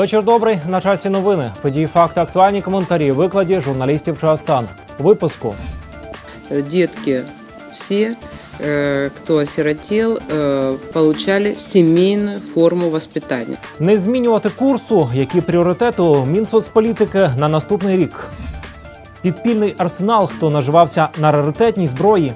Вечір добрий. На часі новини. Події, факти, актуальні коментарі. в Викладі журналістів Чоасан. У випуску. Э, детки все, э, кто осиротел, э, получали семейную форму воспитания. Не змінювати курсу, які пріоритети у Мінсоцполітики на наступний рік. Підпільний арсенал, хто наживався на раритетній зброї.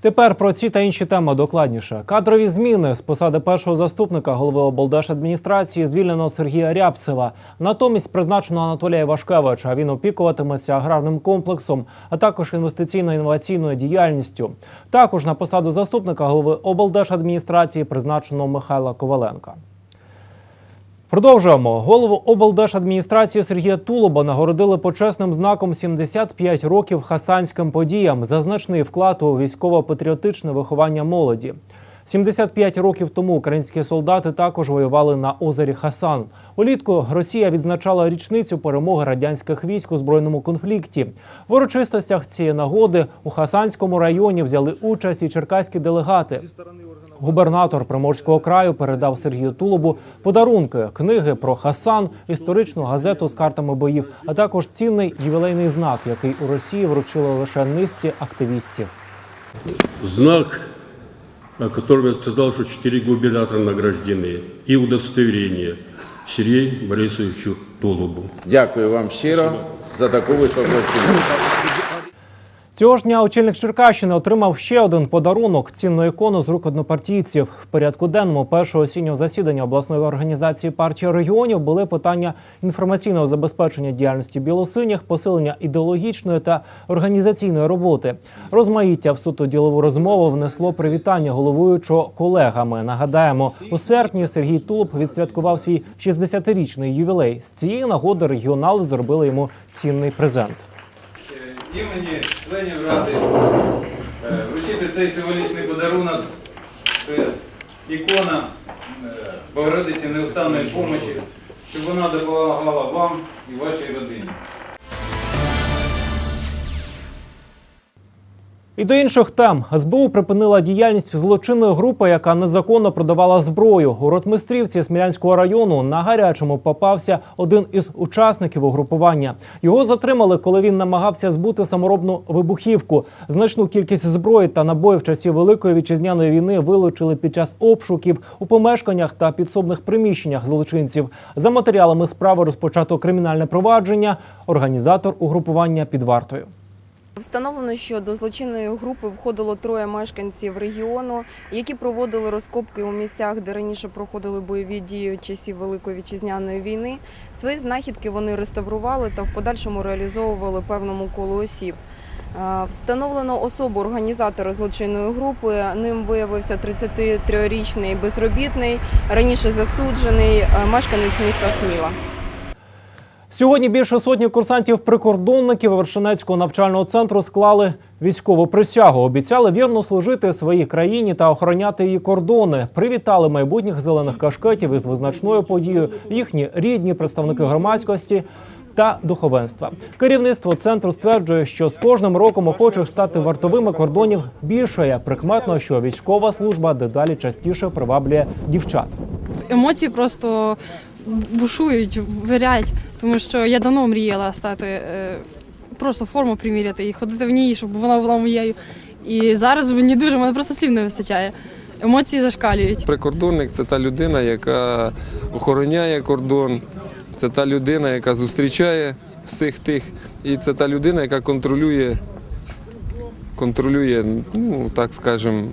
Тепер про ці та інші теми докладніше. Кадрові зміни з посади першого заступника голови облдержадміністрації звільнено Сергія Рябцева. Натомість призначено Анатолія Вашкевича. Він опікуватиметься аграрним комплексом, а також інвестиційно-інноваційною діяльністю. Також на посаду заступника голови облдержадміністрації призначено Михайла Коваленка. Продовжуємо. Голову облдержадміністрації Сергія Тулуба нагородили почесним знаком 75 років хасанським подіям за значний вклад у військово-патріотичне виховання молоді. 75 років тому українські солдати також воювали на озері Хасан. Улітку Росія відзначала річницю перемоги радянських військ у збройному конфлікті. В урочистостях цієї нагоди у Хасанському районі взяли участь і черкаські делегати. Губернатор Приморського краю передав Сергію Тулубу подарунки, книги про Хасан, історичну газету з картами боїв, а також цінний ювілейний знак, який у Росії вручили лише низці активістів. знак, о котором я сказал, что четыре губернатора награждены, и удостоверение Сергею Борисовичу Тулубу. Дякую вам щиро за таку високу оцінку. Цього ж дня очільник Черкащини отримав ще один подарунок цінну ікону з рук однопартійців. В порядку денному першого осіннього засідання обласної організації партії регіонів були питання інформаційного забезпечення діяльності білосиніх, посилення ідеологічної та організаційної роботи. Розмаїття в суто ділову розмову внесло привітання головуючого колегами. Нагадаємо, у серпні Сергій Тулуб відсвяткував свій 60-річний ювілей. З цієї нагоди регіонали зробили йому цінний презент. Імені членів Ради е, вручити цей символічний подарунок. Це ікона е, Богородиці неустанної помочі, щоб вона допомагала вам і вашій родині. І до інших тем СБУ припинила діяльність злочинної групи, яка незаконно продавала зброю. У Ротмистрівці Смілянського району на гарячому попався один із учасників угрупування. Його затримали, коли він намагався збути саморобну вибухівку. Значну кількість зброї та набоїв часів Великої вітчизняної війни вилучили під час обшуків у помешканнях та підсобних приміщеннях злочинців. За матеріалами справи розпочато кримінальне провадження. Організатор угрупування під вартою. Встановлено, що до злочинної групи входило троє мешканців регіону, які проводили розкопки у місцях, де раніше проходили бойові дії часів Великої вітчизняної війни. Свої знахідки вони реставрували та в подальшому реалізовували певному колу осіб. Е, Встановлено особу організатора злочинної групи. Ним виявився 33-річний безробітний, раніше засуджений е, мешканець міста Сміла. Сьогодні більше сотні курсантів-прикордонників Вершинецького навчального центру склали військову присягу. Обіцяли вірно служити своїй країні та охороняти її кордони. Привітали майбутніх зелених кашкетів із визначною подією їхні рідні представники громадськості. Та духовенства керівництво центру стверджує, що з кожним роком охочих стати вартовими кордонів більшає. Прикметно, що військова служба дедалі частіше приваблює дівчат. емоції просто бушують, вирять, тому що я давно мріяла стати е, просто форму приміряти і ходити в ній, щоб вона була моєю. І зараз мені дуже мене просто слів не вистачає. Емоції зашкалюють. Прикордонник це та людина, яка охороняє кордон, це та людина, яка зустрічає всіх тих, і це та людина, яка контролює, контролює, ну так скажемо,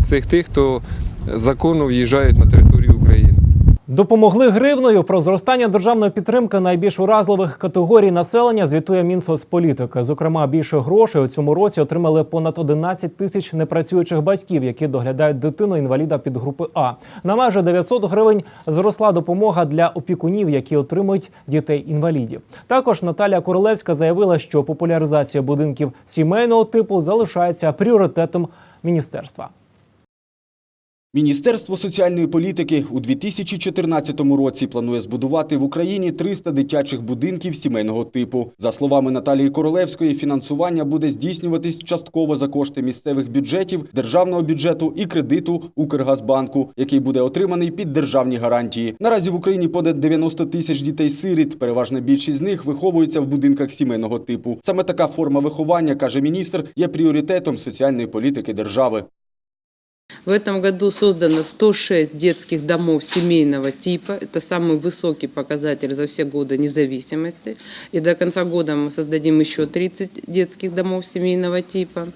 всіх тих, хто законно в'їжджають на територію України. Допомогли гривною про зростання державної підтримки найбільш уразливих категорій населення. Звітує Мінсоцполітики. Зокрема, більше грошей у цьому році отримали понад 11 тисяч непрацюючих батьків, які доглядають дитину інваліда під групи А. На майже 900 гривень зросла допомога для опікунів, які отримують дітей інвалідів. Також Наталія Королевська заявила, що популяризація будинків сімейного типу залишається пріоритетом міністерства. Міністерство соціальної політики у 2014 році планує збудувати в Україні 300 дитячих будинків сімейного типу. За словами Наталії Королевської, фінансування буде здійснюватись частково за кошти місцевих бюджетів, державного бюджету і кредиту Укргазбанку, який буде отриманий під державні гарантії. Наразі в Україні понад 90 тисяч дітей-сиріт. Переважна більшість з них виховується в будинках сімейного типу. Саме така форма виховання, каже міністр, є пріоритетом соціальної політики держави. В этом году создано 106 детских домов семейного типа. Это самый высокий показатель за все годы независимости. И до конца года мы создадим еще 30 детских домов семейного типа.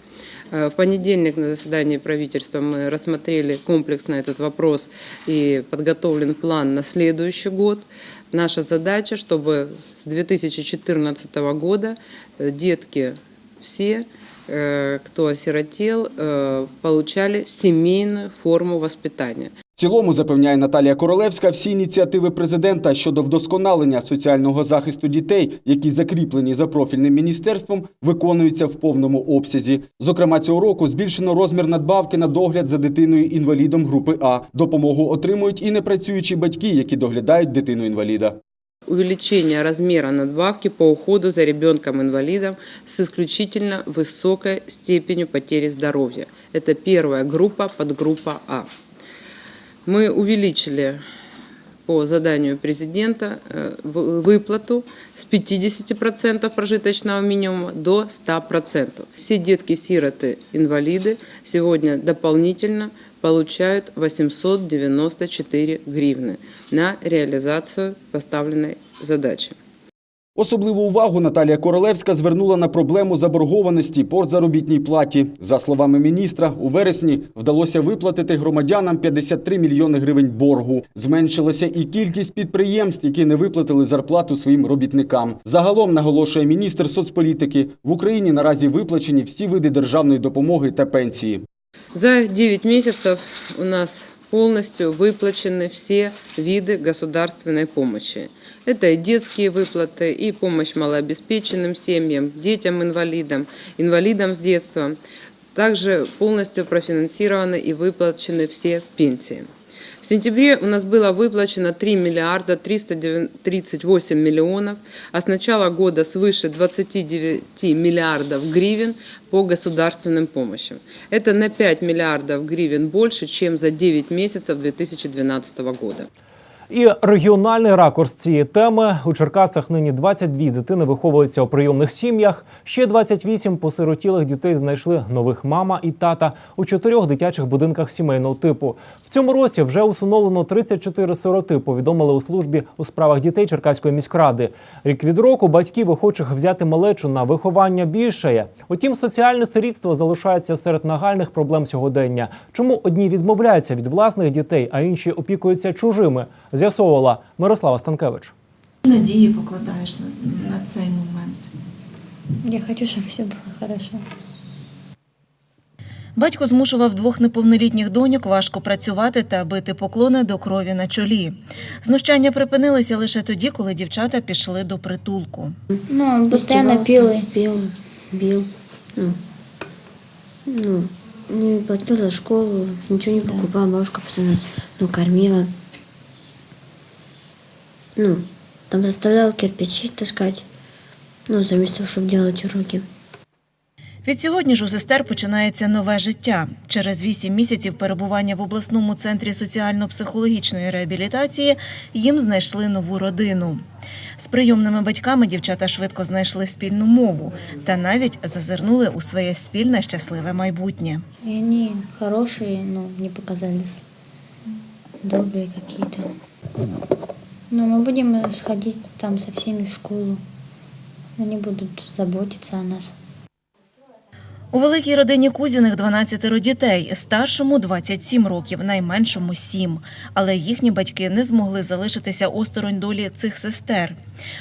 Э, В понедельник на заседании правительства мы рассмотрели комплексно этот вопрос и подготовлен план на следующий год. Наша задача, чтобы с 2014 года э, детки все кто осиротел, э, получали семейную форму воспитания. В цілому, запевняє Наталія Королевська, всі ініціативи президента щодо вдосконалення соціального захисту дітей, які закріплені за профільним міністерством, виконуються в повному обсязі. Зокрема, цього року збільшено розмір надбавки на догляд за дитиною інвалідом групи А. Допомогу отримують і непрацюючі батьки, які доглядають дитину інваліда. Увеличение размера надбавки по уходу за ребенком-инвалидом с исключительно высокой степенью потери здоровья. Это первая группа, подгруппа А. Мы увеличили по заданию президента э, выплату с 50% прожиточного минимума до 100%. Все детки-сироты-инвалиды сегодня дополнительно получают 894 гривны на реализацию поставленной задачи. Особливу увагу Наталія Королевська звернула на проблему заборгованості по заробітній платі. За словами міністра, у вересні вдалося виплатити громадянам 53 мільйони гривень боргу. Зменшилася і кількість підприємств, які не виплатили зарплату своїм робітникам. Загалом наголошує міністр соцполітики, в Україні наразі виплачені всі види державної допомоги та пенсії. За 9 месяцев у нас полностью выплачены все виды государственной помощи. Это и детские выплаты, и помощь малообеспеченным семьям, детям-инвалидам, инвалидам с детства. Также полностью профинансированы и выплачены все пенсии. В сентябре у нас было выплачено 3 миллиарда 338 миллионов, а с начала года свыше 29 миллиардов гривен по государственным помощям. Это на 5 миллиардов гривен больше, чем за 9 месяцев 2012 года. І регіональний ракурс цієї теми у Черкасах нині 22 дитини виховуються у прийомних сім'ях. Ще 28 посиротілих дітей знайшли нових мама і тата у чотирьох дитячих будинках сімейного типу. Цьому році вже усиновлено 34 сироти. Повідомили у службі у справах дітей Черкаської міськради. Рік від року батьків охочих взяти малечу на виховання більшає. Утім, соціальне сирітство залишається серед нагальних проблем сьогодення. Чому одні відмовляються від власних дітей, а інші опікуються чужими? З'ясовувала Мирослава Станкевич. Надії покладаєш на, на цей момент. Я хочу, чтобы все было хорошо. Батько змушував двох неповнолітніх доньок важко працювати та бити поклони до крові на чолі. Знущання припинилися лише тоді, коли дівчата пішли до притулку. Ну, он постоянно пил и пел, бил. Ну, ну, не платил за школу, ничего не покупал, бабушка постоянно нас, ну, кормила. Ну, там заставлял кирпичи таскать, ну, заместо того, чтобы делать уроки. Від сьогодні ж у сестер починається нове життя. Через вісім місяців перебування в обласному центрі соціально-психологічної реабілітації їм знайшли нову родину. З прийомними батьками дівчата швидко знайшли спільну мову та навіть зазирнули у своє спільне щасливе майбутнє. И они хорошие, но мне показались добрые какие-то. Но мы будем сходить там со всеми в школу. Они будут заботиться о нас. У великій родині Кузіних 12 дітей, старшому 27 років, найменшому 7. Але їхні батьки не змогли залишитися осторонь долі цих сестер.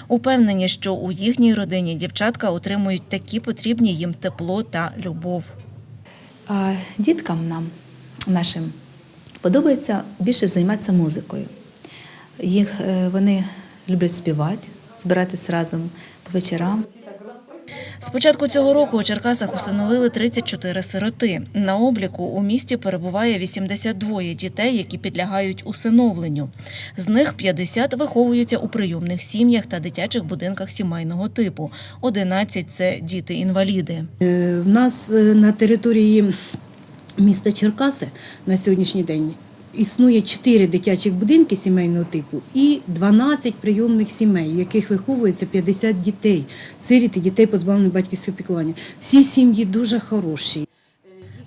Упевнені, що у їхній родині дівчатка отримують такі потрібні їм тепло та любов. А діткам нам, нашим, подобається більше займатися музикою. Їх е, вони люблять співати, збиратись разом по вечорам. З початку цього року у Черкасах установили 34 сироти. На обліку у місті перебуває 82 дітей, які підлягають усиновленню. З них 50 виховуються у прийомних сім'ях та дитячих будинках сімейного типу. 11 – це діти-інваліди. Е, В нас е, на території міста Черкаси на сьогоднішній день існує 4 дитячих будинки сімейного типу і 12 прийомних сімей, в яких виховується 50 дітей, сиріт і дітей позбавлених батьківського піклування. Всі сім'ї дуже хороші.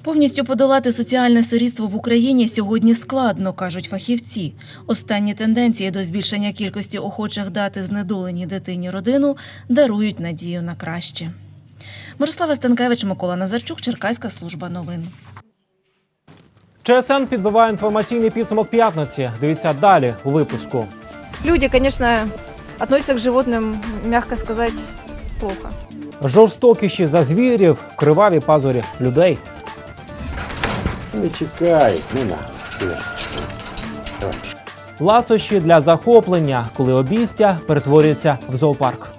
Повністю подолати соціальне сирітство в Україні сьогодні складно, кажуть фахівці. Останні тенденції до збільшення кількості охочих дати знедоленій дитині родину дарують надію на краще. Мирослава Станкевич, Микола Назарчук, Черкаська служба новин. ЧСН підбиває інформаційний підсумок п'ятниці. Дивіться далі у випуску. Люди, конечно, относятся к животным, мягко сказать, плохо. Жорстокіші за звірів, криваві пазурі людей. Не чекай, не надо. Ласощі для захоплення, коли обійстя перетворюється в зоопарк.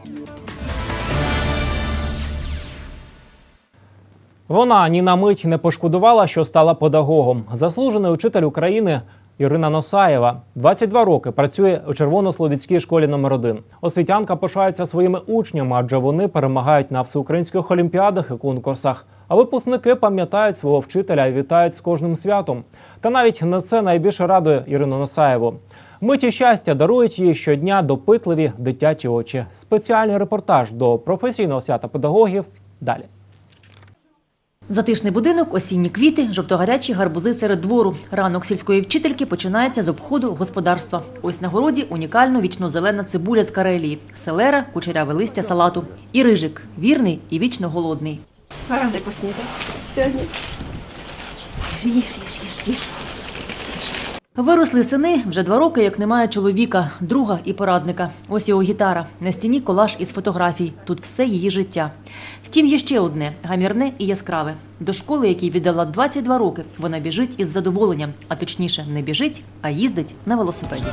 Вона ні на мить не пошкодувала, що стала педагогом. Заслужений учитель України Ірина Носаєва 22 роки працює у Червонослобідській школі номер 1 Освітянка пишається своїми учнями, адже вони перемагають на всеукраїнських олімпіадах і конкурсах. А випускники пам'ятають свого вчителя і вітають з кожним святом. Та навіть не це найбільше радує Ірину Носаєву. Миті щастя дарують їй щодня допитливі дитячі очі. Спеціальний репортаж до професійного свята педагогів далі. Затишний будинок, осінні квіти, жовтогарячі гарбузи серед двору. Ранок сільської вчительки починається з обходу господарства. Ось на городі унікально вічно-зелена цибуля з Карелії, селера, кучеряве листя салату. І рижик вірний і вічно голодний. Ради поснідати сьогодні. Їж, їж, їж, їж. Виросли сини вже два роки, як немає чоловіка, друга і порадника. Ось його гітара. На стіні колаж із фотографій. Тут все її життя. Втім, є ще одне гамірне і яскраве. До школи, якій віддала 22 роки, вона біжить із задоволенням, а точніше, не біжить, а їздить на велосипеді.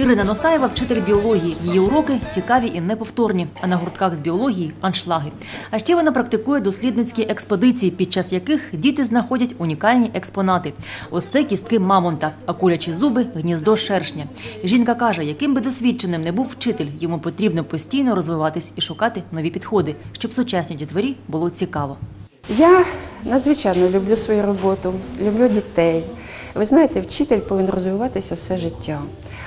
Ірина Носаєва вчитель біології. Її уроки цікаві і неповторні. А на гуртках з біології аншлаги. А ще вона практикує дослідницькі експедиції, під час яких діти знаходять унікальні експонати. Ось це кістки мамонта, а курячі зуби гніздо шершня. Жінка каже, яким би досвідченим не був вчитель, йому потрібно постійно розвиватись і шукати нові підходи, щоб сучасній дітворі було цікаво. Я надзвичайно люблю свою роботу, люблю дітей. Ви знаєте, вчитель повинен розвиватися все життя.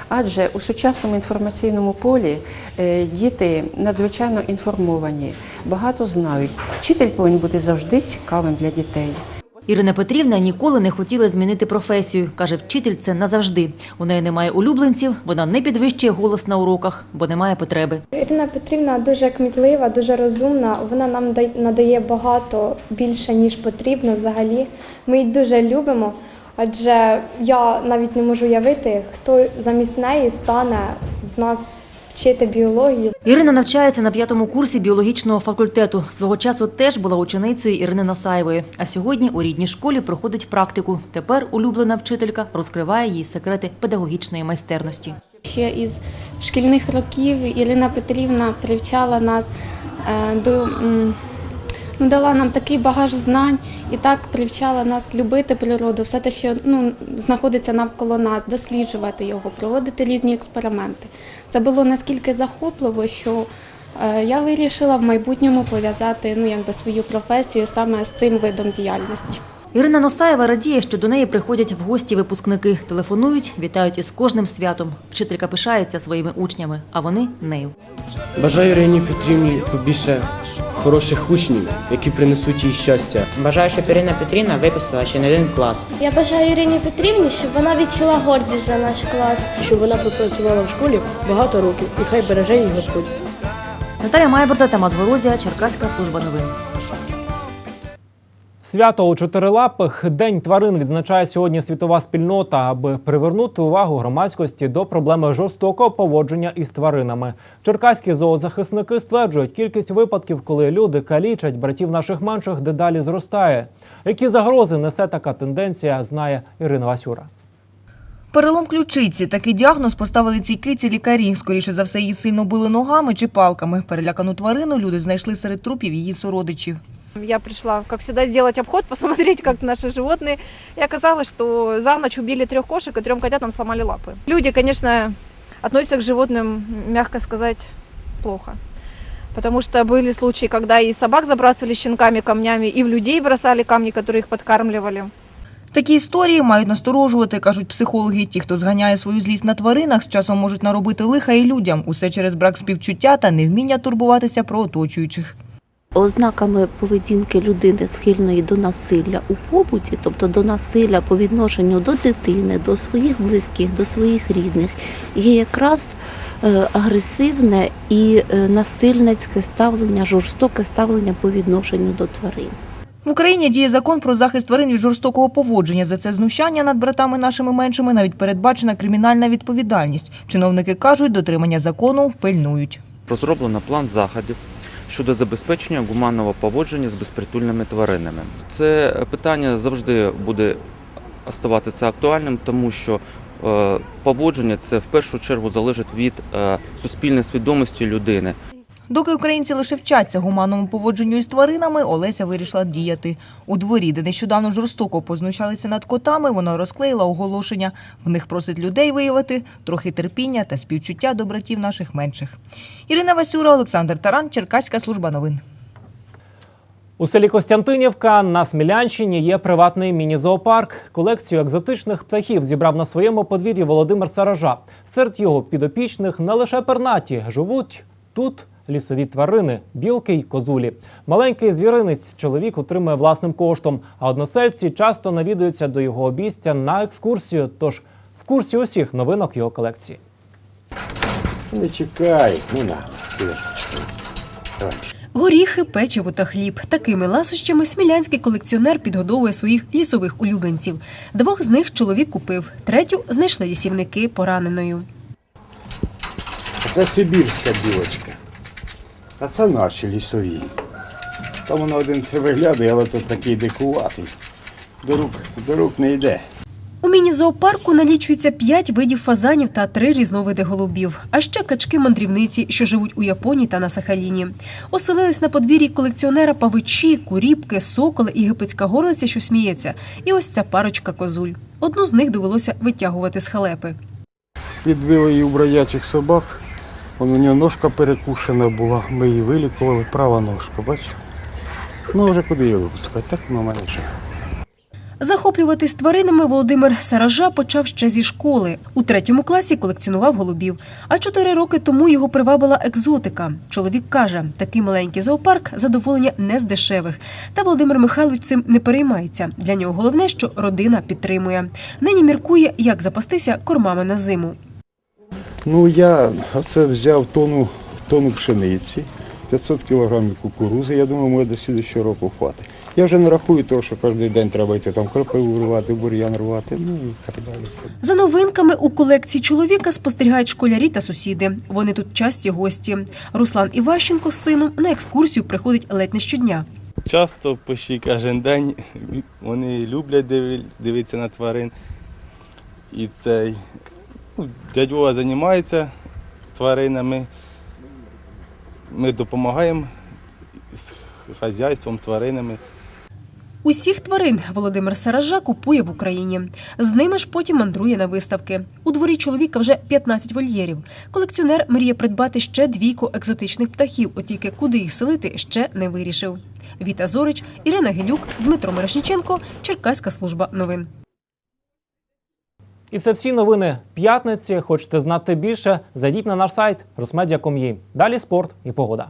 Адже у сучасному інформаційному полі е, діти надзвичайно інформовані, багато знають. Вчитель повинен бути завжди цікавим для дітей. Ірина Петрівна ніколи не хотіла змінити професію. Каже, вчитель це назавжди. У неї немає улюбленців, вона не підвищує голос на уроках, бо немає потреби. Ірина Петрівна дуже кмітлива, дуже розумна. Вона нам надає багато більше, ніж потрібно взагалі. Ми її дуже любимо, адже я навіть не можу уявити, хто замість неї стане в нас вчити біологію. Ірина навчається на п'ятому курсі біологічного факультету. Свого часу теж була ученицею Ірини Носаєвої. А сьогодні у рідній школі проходить практику. Тепер улюблена вчителька розкриває їй секрети педагогічної майстерності. Ще із шкільних років Ірина Петрівна привчала нас е, до ну, дала нам такий багаж знань і так привчала нас любити природу, все те, що ну, знаходиться навколо нас, досліджувати його, проводити різні експерименти. Це було наскільки захопливо, що е, я вирішила в майбутньому пов'язати ну, якби свою професію саме з цим видом діяльності. Ірина Носаєва радіє, що до неї приходять в гості випускники, телефонують, вітають із кожним святом. Вчителька пишається своїми учнями, а вони нею. Бажаю Ірині Петрівні побільше хороших учнів, які принесуть їй щастя. Бажаю, щоб Ірина Петрівна випустила ще не один клас. Я бажаю Ірині Петрівні, щоб вона відчула гордість за наш клас. Щоб вона пропрацювала в школі багато років і хай береже її Господь. Наталя Майборда, Тамас Горозія, Черкаська служба новин. Свято у чотирилапих День тварин відзначає сьогодні світова спільнота, аби привернути увагу громадськості до проблеми жорстокого поводження із тваринами. Черкаські зоозахисники стверджують, кількість випадків, коли люди калічать братів наших менших, дедалі зростає. Які загрози несе така тенденція, знає Ірина Васюра. Перелом ключиці. Такий діагноз поставили цій киці лікарі. Скоріше за все, її сильно били ногами чи палками. Перелякану тварину люди знайшли серед трупів її сородичів. Я пришла, как всегда, сделать обход, посмотреть, как наши животные. И оказалось, что за ночь убили трех кошек и трем котятам сломали лапы. Люди, конечно, относятся к животным, мягко сказать, плохо. Потому что были случаи, когда и собак забрасывали щенками камнями, и в людей бросали камни, которые их подкармливали. Такі історії мають насторожувати, кажуть психологи. Ті, хто зганяє свою злість на тваринах, з часом можуть наробити лиха і людям. Усе через брак співчуття та невміння турбуватися про оточуючих. Ознаками поведінки людини схильної до насилля у побуті, тобто до насилля по відношенню до дитини, до своїх близьких, до своїх рідних, є якраз е, агресивне і е, насильницьке ставлення, жорстоке ставлення по відношенню до тварин. В Україні діє закон про захист тварин від жорстокого поводження. За це знущання над братами нашими меншими навіть передбачена кримінальна відповідальність. Чиновники кажуть, дотримання закону пильнують. Розроблено план заходів щодо забезпечення гуманного поводження з безпритульними тваринами. Це питання завжди буде оставатися актуальним, тому що е, поводження це в першу чергу залежить від е, суспільної свідомості людини. Доки українці лише вчаться гуманному поводженню із тваринами, Олеся вирішила діяти. У дворі, де нещодавно жорстоко познущалися над котами, вона розклеїла оголошення. В них просить людей виявити трохи терпіння та співчуття до братів наших менших. Ірина Васюра, Олександр Таран, Черкаська служба новин. У селі Костянтинівка на Смілянщині є приватний міні-зоопарк. Колекцію екзотичних птахів зібрав на своєму подвір'ї Володимир Саража. Серед його підопічних не лише пернаті живуть тут лісові тварини, білки й козулі. Маленький звіринець чоловік утримує власним коштом, а односельці часто навідуються до його обійстя на екскурсію. Тож в курсі усіх новинок його колекції. Не чекай, не надо. Горіхи, печиво та хліб. Такими ласощами смілянський колекціонер підгодовує своїх лісових улюбленців. Двох з них чоловік купив, третю знайшли лісівники пораненою. Це сибірська білочка. А це наші лісові. Там воно один це виглядає, але тут такий дикуватий. До рук, до рук не йде. У міні-зоопарку налічується п'ять видів фазанів та три різновиди голубів, а ще качки-мандрівниці, що живуть у Японії та на Сахаліні. Оселились на подвір'ї колекціонера павичі, куріпки, соколи єгипетська горлиця, що сміється. І ось ця парочка козуль. Одну з них довелося витягувати з халепи. Відбили її у бродячих собак. Вон у нього ножка перекушена була. Ми її вилікували, права ножка, бачите? Ну вже куди її випускати? Так воно вже. Захоплюватись тваринами Володимир Саража почав ще зі школи. У третьому класі колекціонував голубів. А чотири роки тому його привабила екзотика. Чоловік каже, такий маленький зоопарк задоволення не з дешевих. Та Володимир Михайлович цим не переймається. Для нього головне, що родина підтримує. Нині міркує, як запастися кормами на зиму. Ну я оце взяв тонну, тонну пшениці, 500 кілограмів кукурузи. Я думаю, може до слідчого року хватить. Я вже не рахую того, що кожен день треба йти там кропиву рвати, бур'ян рвати, ну і так далі. За новинками у колекції чоловіка спостерігають школярі та сусіди. Вони тут часті гості. Руслан Іващенко з сином на екскурсію приходить ледь не щодня. Часто почти кожен день вони люблять дивитися на тварин. І цей дядь Вова займається тваринами. Ми допомагаємо з хазяйством, тваринами. Усіх тварин Володимир Саража купує в Україні. З ними ж потім мандрує на виставки. У дворі чоловіка вже 15 вольєрів. Колекціонер мріє придбати ще двійку екзотичних птахів, от тільки куди їх селити ще не вирішив. Віта Зорич, Ірина Гелюк, Дмитро Мирошніченко, Черкаська служба новин. І це всі новини п'ятниці. Хочете знати більше? Зайдіть на наш сайт rosmedia.com.ua. Далі спорт і погода.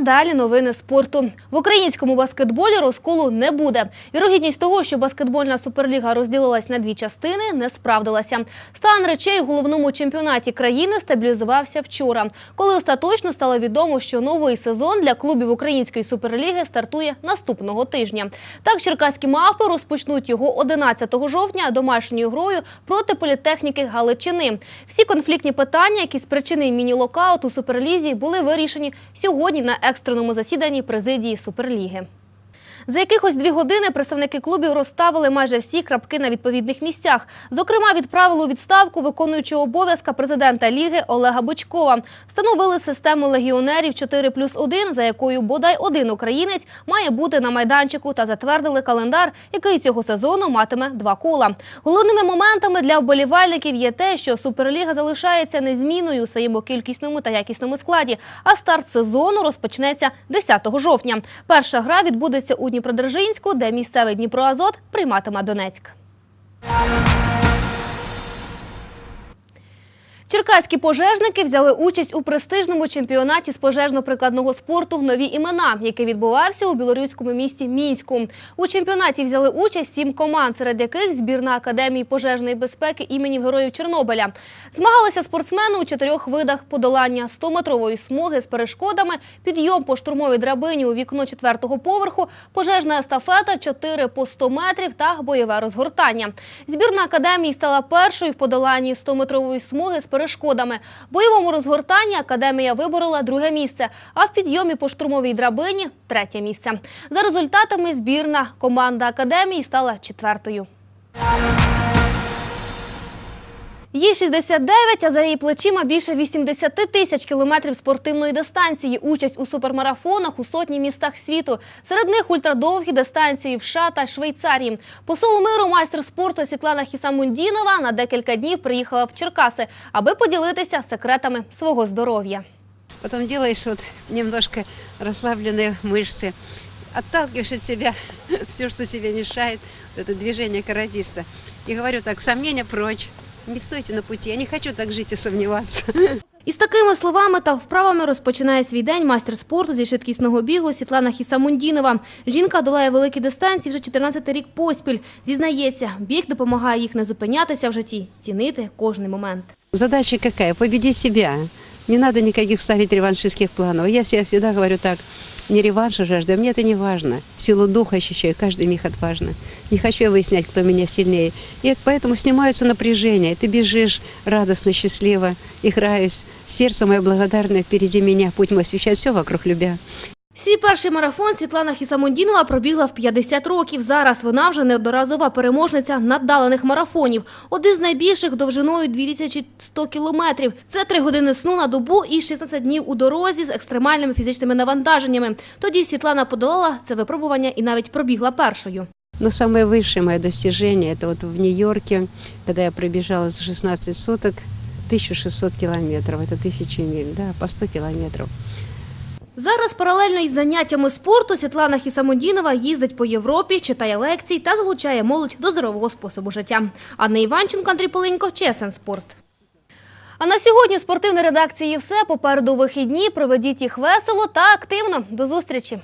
Далі новини спорту. В українському баскетболі розколу не буде. Вірогідність того, що баскетбольна суперліга розділилась на дві частини, не справдилася. Стан речей у головному чемпіонаті країни стабілізувався вчора, коли остаточно стало відомо, що новий сезон для клубів української суперліги стартує наступного тижня. Так, черкаські мавпи розпочнуть його 11 жовтня домашньою грою проти політехніки Галичини. Всі конфліктні питання, які спричинили міні-локаут у суперлізі, були вирішені сьогодні на екстреному засіданні президії Суперліги. За якихось дві години представники клубів розставили майже всі крапки на відповідних місцях. Зокрема, відправили у відставку виконуючого обов'язка президента Ліги Олега Бочкова. Встановили систему легіонерів 4 плюс 1, за якою бодай один українець має бути на майданчику та затвердили календар, який цього сезону матиме два кола. Головними моментами для вболівальників є те, що Суперліга залишається незмінною у своєму кількісному та якісному складі, а старт сезону розпочнеться 10 жовтня. Перша гра відбудеться у Дніпродзержинську, де місцевий Дніпроазот прийматиме Донецьк. Черкаські пожежники взяли участь у престижному чемпіонаті з пожежно-прикладного спорту в нові імена, який відбувався у білоруському місті Мінську. У чемпіонаті взяли участь сім команд, серед яких збірна академії пожежної безпеки імені Героїв Чорнобиля. Змагалися спортсмени у чотирьох видах подолання 100-метрової смуги з перешкодами, підйом по штурмовій драбині у вікно четвертого поверху, пожежна естафета 4 по 100 метрів та бойове розгортання. Збірна академії стала першою в подоланні 100-метрової смуги з перешкодами. В бойовому розгортанні академія виборола друге місце, а в підйомі по штурмовій драбині третє місце. За результатами збірна команда академії стала четвертою. Їй 69, а за її плечима більше 80 тисяч кілометрів спортивної дистанції. Участь у супермарафонах у сотні містах світу. Серед них ультрадовгі дистанції в США та Швейцарії. Посол миру майстер спорту Світлана Хісамундінова на декілька днів приїхала в Черкаси, аби поділитися секретами свого здоров'я. Потом делаешь вот немножко расслабленные мышцы, отталкиваешь от себя все, что тебе мешает, вот это движение каратиста. И говорю так, сомнения прочь, не стойте на пути, я не хочу так жить и сомневаться. Із такими словами та вправами розпочинає свій день майстер спорту зі швидкісного бігу Світлана Хісамундінова. Жінка долає великі дистанції вже 14 рік поспіль. Зізнається, біг допомагає їх не зупинятися в житті, цінити кожний момент. Задача какая? Победить себя. Не надо никаких ставить реваншистских планов. Я себе всегда говорю так, не реванша жажду, а мне это не важно. Силу духа ощущаю, каждый миг отважно. Не хочу я выяснять, кто меня сильнее. И поэтому снимаются напряжения. Ты бежишь радостно, счастливо, играюсь. Сердце мое благодарное впереди меня, путь мой освещает все вокруг любя. Свій перший марафон Світлана Хісамундінова пробігла в 50 років. Зараз вона вже неодноразова переможниця наддалених марафонів. Один з найбільших довжиною 2100 кілометрів. Це три години сну на добу і 16 днів у дорозі з екстремальними фізичними навантаженнями. Тоді Світлана подолала це випробування і навіть пробігла першою. Но самое высшее мое достижение, это вот в Нью-Йорке, когда я пробежала за 16 суток 1600 километров, это тысячи миль, да, по 100 километров. Зараз паралельно із заняттями спорту Світлана Хісамодінова їздить по Європі, читає лекції та залучає молодь до здорового способу життя. Анна Іванченко, Андрій Полинько, ЧСН Спорт. А на сьогодні в спортивній редакції все. Попереду вихідні. Проведіть їх весело та активно. До зустрічі!